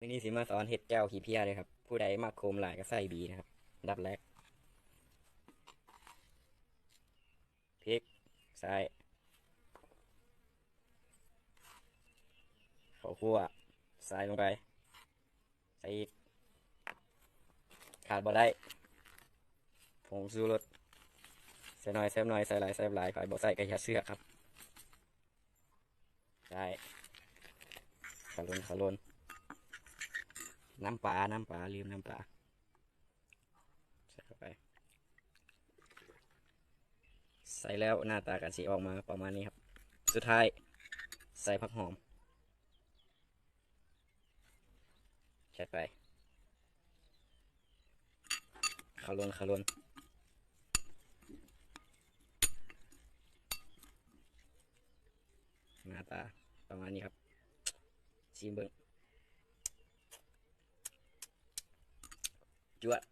วันนี้สิมาสอนเห็ดแก้วขี้เพียเลยครับ ผู้ใดมักโคมหลายก็ใส่บีนะครับ ดับแรกพริกใส่ข้าวคั่วใส่ลงไป ใส่อีก ขาดบ่ได้ผงชูรสใส่หน่อยใส่หน่อยใส่หลายใส่หลายฝ่ายบ่ใส่ก็อย่าเสือครับ ได้ขาลนขาลน น้ำปลา น้ำปลาลืมน้ำปลาใส่เข้าไป ใส่แล้วหน้าตากันสีออกมาประมาณนี้ครับ สุดท้ายใส่ผักหอมใส่ไปขาวลนขาวลนหน้าตาประมาณนี้ครับชิมเบิ้ง จวด